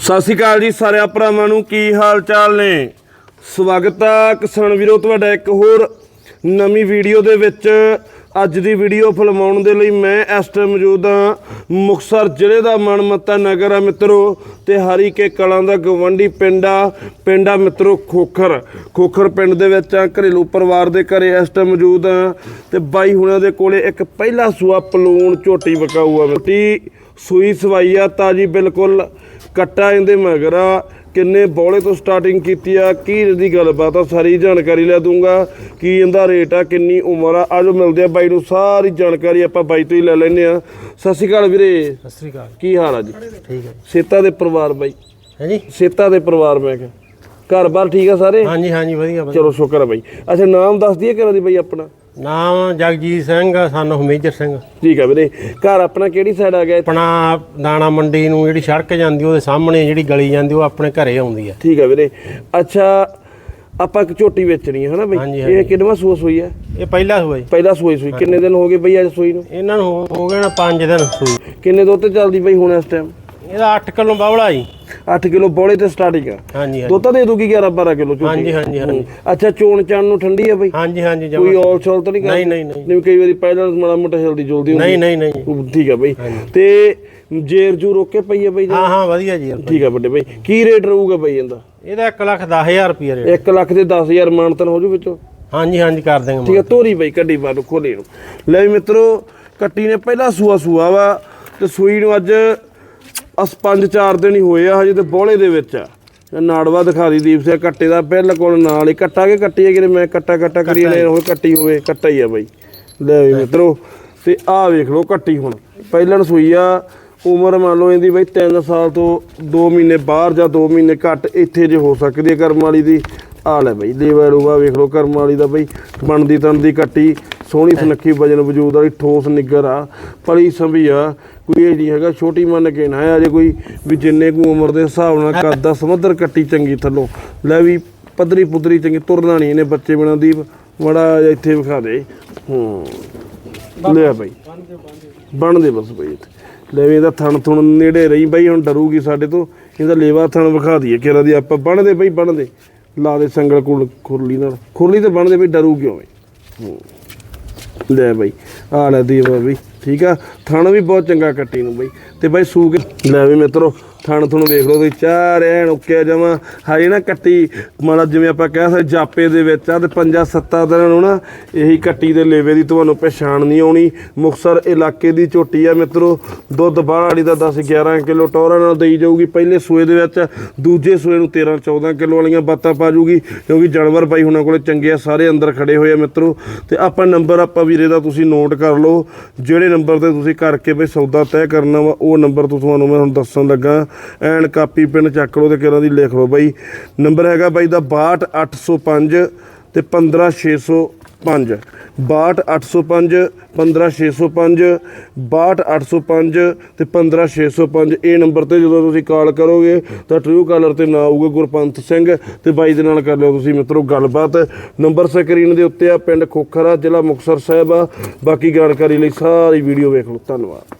ਸਤਿ ਸ਼੍ਰੀ ਅਕਾਲ ਜੀ ਸਾਰਿਆਂ ਭਰਾਵਾਂ ਨੂੰ, ਕੀ ਹਾਲ ਚਾਲ ਨੇ? ਸਵਾਗਤ ਆ ਕਿਸਾਨ ਵੀਰੋ, ਤੁਹਾਡਾ ਇੱਕ ਹੋਰ ਨਵੀਂ ਵੀਡੀਓ ਦੇ ਵਿੱਚ। ਅੱਜ ਦੀ ਵੀਡੀਓ ਫਿਲਮਾਉਣ ਦੇ ਲਈ ਮੈਂ ਇਸ ਟਾਈਮ ਮੌਜੂਦ ਹਾਂ, ਮੁਕਤਸਰ ਜ਼ਿਲ੍ਹੇ ਦਾ ਮਨਮੱਤਾ ਨਗਰ ਆ ਮਿੱਤਰੋ, ਤੇ ਹਰੀ ਕੇ ਕਲਾਂ ਦਾ ਗਵੰਡੀ ਪਿੰਡਾ ਪਿੰਡਾ ਮਿੱਤਰੋ ਖੋਖਰ। ਖੋਖਰ ਪਿੰਡ ਦੇ ਵਿੱਚ ਆ, ਘਰੇਲੂ ਪਰਿਵਾਰ ਦੇ ਘਰੇ ਇਸ ਟਾਈਮ ਮੌਜੂਦ ਆ ਤੇ ਬਾਈ ਹੁਣਾਂ ਦੇ ਕੋਲੇ ਇੱਕ ਪਹਿਲਾ ਸੂਆ ਪਲੂਣ ਝੋਟੀ ਵਕਾਊ ਆ ਮਿੱਟੀ। ਸੂਈ ਸਵਾਈ ਆ ਤਾਜੀ ਬਿਲਕੁਲ। ਕੱਟਾ ਇਹਦੇ ਮਗਰ ਆ ਕਿੰਨੇ ਬੌਲੇ ਤੋਂ ਸਟਾਰਟਿੰਗ ਕੀਤੀ ਆ ਕੀ ਇਹਦੀ ਗੱਲਬਾਤ ਆ ਸਾਰੀ ਜਾਣਕਾਰੀ ਲੈ ਦੂੰਗਾ ਕੀ ਇਹਦਾ ਰੇਟ ਆ ਕਿੰਨੀ ਉਮਰ ਆ ਆਜੋ ਮਿਲਦੇ ਆ ਬਾਈ ਨੂੰ ਸਾਰੀ ਜਾਣਕਾਰੀ ਆਪਾਂ ਬਾਈ ਤੋਂ ਹੀ ਲੈ ਲੈਨੇ ਆ। ਸਤਿ ਸ਼੍ਰੀ ਅਕਾਲ ਵੀਰੇ। ਸਤਿ ਸ੍ਰੀ ਅਕਾਲ। ਕੀ ਹਾਲ ਆ ਜੀ? ਠੀਕ ਹੈ ਸੇਤਾ ਦੇ ਪਰਿਵਾਰ ਬਾਈ। ਹੈ ਜੀ? ਸੇਤਾ ਦੇ ਪਰਿਵਾਰ ਮੈਂ ਕਿਹਾ। ਘਰ-ਬਾਰ ਠੀਕ ਆ ਸਾਰੇ? ਹਾਂਜੀ ਹਾਂਜੀ ਵਧੀਆ। ਚਲੋ ਸ਼ੁਕਰ ਆ ਬਾਈ। ਅੱਛਾ ਨਾਮ ਦੱਸ ਦਈਏ ਘਰਾਂ ਦੀ ਬਾਈ ਆਪਣਾ। ਨਾਮ ਜਗਜੀਤ ਸਿੰਘ ਸਾਨੂੰ ਹਮੇਜਰ ਸਿੰਘ। ਠੀਕ ਆ ਵੀਰੇ। ਘਰ ਆਪਣਾ ਕਿਹੜੀ ਸਾਈਡ ਆ ਗਿਆ ਆਪਣਾ ਦਾਣਾ ਮੰਡੀ ਨੂੰ ਜਿਹੜੀ ਸੜਕ ਜਾਂਦੀ ਉਹਦੇ ਸਾਹਮਣੇ ਜਿਹੜੀ ਗਲੀ ਜਾਂਦੀ ਉਹ ਆਪਣੇ ਘਰੇ ਆਉਂਦੀ ਹੈ ਠੀਕ ਆ ਵੀਰੇ। ਅੱਛਾ ਆਪਾਂ ਇੱਕ ਝੋਟੀ ਵੇਚਣੀ ਹੈ ਹਨਾ ਬਈ? ਹਾਂਜੀ, ਇਹ ਕਿੰਨਵਾਂ ਸੂਆ ਸੂਈ ਹੈ ਇਹ ਪਹਿਲਾ ਹੋਇਆ ਜੀ। ਪਹਿਲਾ ਸੂਈ ਸੂਈ। ਕਿੰਨੇ ਦਿਨ ਹੋ ਗਏ ਬਈ ਅੱਜ ਸੂਈ ਨੂੰ? ਇਹਨਾਂ ਨੂੰ ਹੋ- ਹੋ ਗਏ ਨਾ 5 ਦਿਨ ਸੂਈ। ਕਿੰਨੇ ਦੁੱਧ ਤੇ ਚੱਲਦੀ ਬਈ ਹੁਣ ਇਸ ਟਾਈਮ ਇਹਦਾ 8 ਕਿਲੋ ਬਾਵਲਾ ਜੀ। 8 ਕਿਲੋ ਬੋਲੇ ਤੇ ਸਟਾਰਟਿੰਗ ਆ। ਹਾਂਜੀ ਹਾਂਜੀ। ਦੁੱਧ ਤਾਂ ਦੇ ਦੂਗੀ 11 12 ਕਿਲੋ ਝੋਟੀ ਹਾਂਜੀ ਹਾਂਜੀ ਹਾਂਜੀ। ਅੱਛਾ ਚੋਣ ਚਾਣ ਨੂੰ ਠੰਡੀ ਆ ਬਈ। ਹਾਂਜੀ ਹਾਂਜੀ ਕੋਈ ਔਲ ਚੌਲ ਤਾਂ ਨਹੀਂ ਨਹੀਂ ਨਹੀਂ ਨਹੀਂ। ਕਈ ਵਾਰੀ ਪਹਿਲਾਂ ਮਾੜਾ ਮੋਟਾ ਜਲਦੀ ਜੁਲਦੀ ਨਹੀਂ ਨਹੀਂ ਨਹੀਂ। ਠੀਕ ਆ ਬਈ। ਤੇ ਜੇਰ ਜੂ ਰੋਕੇ ਪਈ ਆ ਬਈ ਹਾਂ ਹਾਂ ਵਧੀਆ ਜੀ। ਠੀਕ ਆ ਵੱਡੇ ਬਈ। ਕੀ ਰੇਟ ਰਹੂਗਾ ਬਈ ਇਹਦਾ? ਇਹਦਾ 1 ਲੱਖ 10000 ਰੁਪਏ ਰੇਟ 1 ਲੱਖ ਦੇ 10000 ਮਾਨਤਨ ਹੋ ਜੂ ਵਿੱਚੋਂ? ਹਾਂਜੀ ਹਾਂਜੀ ਕਰ ਦੇਂਗੇ ਠੀਕ ਹੈ ਤੋਰੀ ਬਈ ਕੱਢੀ ਬਾਹਰ ਖੋਲੀ ਨੂੰ ਲੈ ਮਿੱਤਰੋ ਕੱਟੀ ਨੇ ਪਹਿਲਾ ਸੂਆ ਸੂਆ ਵਾ ਤੇ ਸੂਈ ਨੂੰ ਅੱਜ ਅਸ ਪੰਜ ਚਾਰ ਦਿਨ ਹੀ ਹੋਏ ਆ ਹਜੇ ਤੇ ਬੋਲੇ ਦੇ ਵਿੱਚ। ਆ ਨਾੜਵਾ ਦਿਖਾ ਦੀ ਦੀਪ ਸਿੰਘ ਕੱਟੇ ਦਾ ਬਿਲਕੁਲ ਨਾਲ ਹੀ ਕੱਟਾ ਕੇ ਕੱਟੀ ਹੈ ਕਿ ਮੈਂ ਕੱਟਾ ਕੱਟਾ ਕਰੀ ਨੇ ਹੋਏ ਕੱਟੀ ਹੋਵੇ ਕੱਟਾ ਹੀ ਆ ਬਾਈ। ਲੈ ਵੀ ਮਿੱਤਰੋ ਤੇ ਆਹ ਵੇਖ ਲਓ ਕੱਟੀ ਹੁਣ। ਪਹਿਲਣ ਸੂਈ ਆ ਉਮਰ ਮੰਨ ਲਓ ਇਹਦੀ ਬਈ 3 ਸਾਲ ਤੋਂ 2 ਮਹੀਨੇ ਬਾਹਰ ਜਾਂ 2 ਮਹੀਨੇ ਘੱਟ ਇੱਥੇ ਜੇ ਹੋ ਸਕਦੀ ਹੈ ਕਰਮ ਵਾਲੀ ਦੀ। ਆ ਲੈ ਬਈ ਲੇਵਾ ਰੂਵਾ ਵੇਖ ਲਓ ਕਰਮ ਵਾਲੀ ਦਾ ਬਈ ਬਣਦੀ ਤਨ ਦੀ ਕੱਟੀ ਸੋਹਣੀ ਸੁਨੱਖੀ ਵਜਨ ਵਜੂਦ ਵਾਲੀ ਠੋਸ ਨਿੱਗਰ ਆ ਪਲੀ ਸੰਭੀ ਆ ਕੋਈ ਇਹ ਨਹੀਂ ਹੈਗਾ ਛੋਟੀ ਮੰਨ ਕੇ ਨਾ ਅਜੇ ਕੋਈ ਵੀ ਜਿੰਨੇ ਕੁ ਉਮਰ ਦੇ ਹਿਸਾਬ ਨਾਲ ਕੱਦ ਸਮੁੰਦਰ ਕੱਟੀ ਚੰਗੀ ਥੱਲੋਂ। ਲੈ ਵੀ ਪੱਧਰੀ ਪੁੱਧਰੀ ਚੰਗੀ ਤੁਰਨਾ ਨਹੀਂ ਇਹਨੇ ਬੱਚੇ ਬਿਨਾਂ ਦੀ ਬੜਾ ਇੱਥੇ ਵਿਖਾ ਦੇ। ਹੂੰ ਲੈ ਬਈ। ਬਣ ਦੇ ਬਸ ਬਈ ਇੱਥੇ। ਲੈ ਵੀ ਇਹਦਾ ਥਣ ਥੁਣ ਨੇੜੇ ਰਹੀ ਬਈ ਹੁਣ ਡਰੂਗੀ ਸਾਡੇ ਤੋਂ ਇਹਦਾ ਲੇਵਾ ਥਣ ਵਿਖਾ ਦਈਏ ਕਿਹੜਾ ਦੀ ਆਪਾਂ ਬਣ ਦੇ ਬਈ ਬਣ ਦੇ। ਲਾ ਦੇ ਸੰਗਲ ਕੁਲ ਖੁਰਲੀ ਨਾਲ। ਖੁਰਲੀ ਤੇ ਬਣਦੇ ਬਈ ਡਰੂ ਕਿਉਂ ਬਈ? ਲੈ ਬਾਈ ਆ ਲੈ ਦੀ ਬਈ। ਠੀਕ ਆ? ਥਣ ਵੀ ਬਹੁਤ ਚੰਗਾ ਕੱਟੀ ਨੂੰ ਬਈ। ਤੇ ਬਈ ਸੂ ਕੇ ਲੈ ਵੀ ਮਿੱਤਰੋ, ਥਣ ਤੁਹਾਨੂੰ ਵੇਖ ਲਓ ਤੁਸੀਂ, ਚਾਰ ਐਨ ਉੱਕਿਆ ਜਮਾ ਹਾਏ ਨਾ ਕੱਟੀ ਮਤਲਬ ਜਿਵੇਂ ਆਪਾਂ ਕਹਿ ਸਕਦੇ ਜਾਪੇ ਦੇ ਵਿੱਚ ਆ, ਤੇ ਪੰਜਾਂ ਸੱਤਾਂ ਦਿਨਾਂ ਨੂੰ ਨਾ ਇਹੀ ਕੱਟੀ ਦੇ ਲੇਵੇ ਦੀ ਤੁਹਾਨੂੰ ਪਛਾਣ ਨਹੀਂ ਆਉਣੀ। ਮੁਕਸਰ ਇਲਾਕੇ ਦੀ ਝੋਟੀ ਆ ਮਿੱਤਰੋ, ਦੁੱਧ ਬਾਹਰ ਵਾਲੀ ਦਾ 10 11 ਕਿਲੋ ਟੋਰਾ ਨਾਲ ਦੇਈ ਜਾਊਗੀ। ਪਹਿਲੇ ਸੂਏ ਦੇ ਵਿੱਚ, ਦੂਜੇ ਸੂਏ ਨੂੰ 13 14 ਕਿਲੋ ਵਾਲੀਆਂ ਬਾਤਾਂ ਪਾ ਜੂਗੀ, ਕਿਉਂਕਿ ਜਾਨਵਰ ਬਾਈ ਹੁਣਾਂ ਕੋਲੇ ਚੰਗੇ ਆ, ਸਾਰੇ ਅੰਦਰ ਖੜੇ ਹੋਏ ਆ ਮਿੱਤਰੋ। ਤੇ ਆਪਾਂ ਨੰਬਰ ਆਪਾਂ ਵੀਰੇ ਦਾ ਤੁਸੀਂ ਨੋਟ ਕਰ ਲਓ, ਜਿਹੜੇ ਨੰਬਰ ਤੇ ਤੁਸੀਂ ਕਰਕੇ ਬਈ ਸੌਦਾ ਤੈਅ ਕਰਨਾ ਵਾ, ਉਹ ਨੰਬਰ ਤੋਂ ਤੁਹਾਨੂੰ ਮੈਂ ਹੁਣ ਦੱਸਣ ਲੱਗਾ। ਐਨ ਕਾਪੀ, ਪਿੰਨ ਚੱਕ ਲਓ ਤੇ ਕਿਹਨਾਂ ਦੀ ਲਿਖ ਲਓ ਬਾਈ। ਨੰਬਰ ਹੈਗਾ ਬਾਈ ਦਾ 62805 ਤੇ 15605 62805 15605 62805 ਤੇ 15605 ਇਹ ਨੰਬਰ ਤੇ ਜਦੋਂ ਤੁਸੀਂ ਕਾਲ ਕਰੋਗੇ ਤਾਂ ਟਰੂ ਕਾਲਰ ਤੇ ਨਾ ਆਊਗਾ ਗੁਰਪੰਤ ਸਿੰਘ ਤੇ ਬਾਈ ਦੇ ਨਾਲ ਕਰ ਲਿਓ ਤੁਸੀਂ ਮਿੱਤਰੋ ਗੱਲਬਾਤ। ਨੰਬਰ ਸਕਰੀਨ ਦੇ ਉੱਤੇ ਆ ਪਿੰਡ ਖੋਖਰਾ, ਜ਼ਿਲ੍ਹਾ ਮੁਕਤਸਰ ਸਾਹਿਬ ਆ। ਬਾਕੀ ਜਾਣਕਾਰੀ ਲਈ ਸਾਰੀ ਵੀਡੀਓ ਵੇਖ ਲਓ। ਧੰਨਵਾਦ।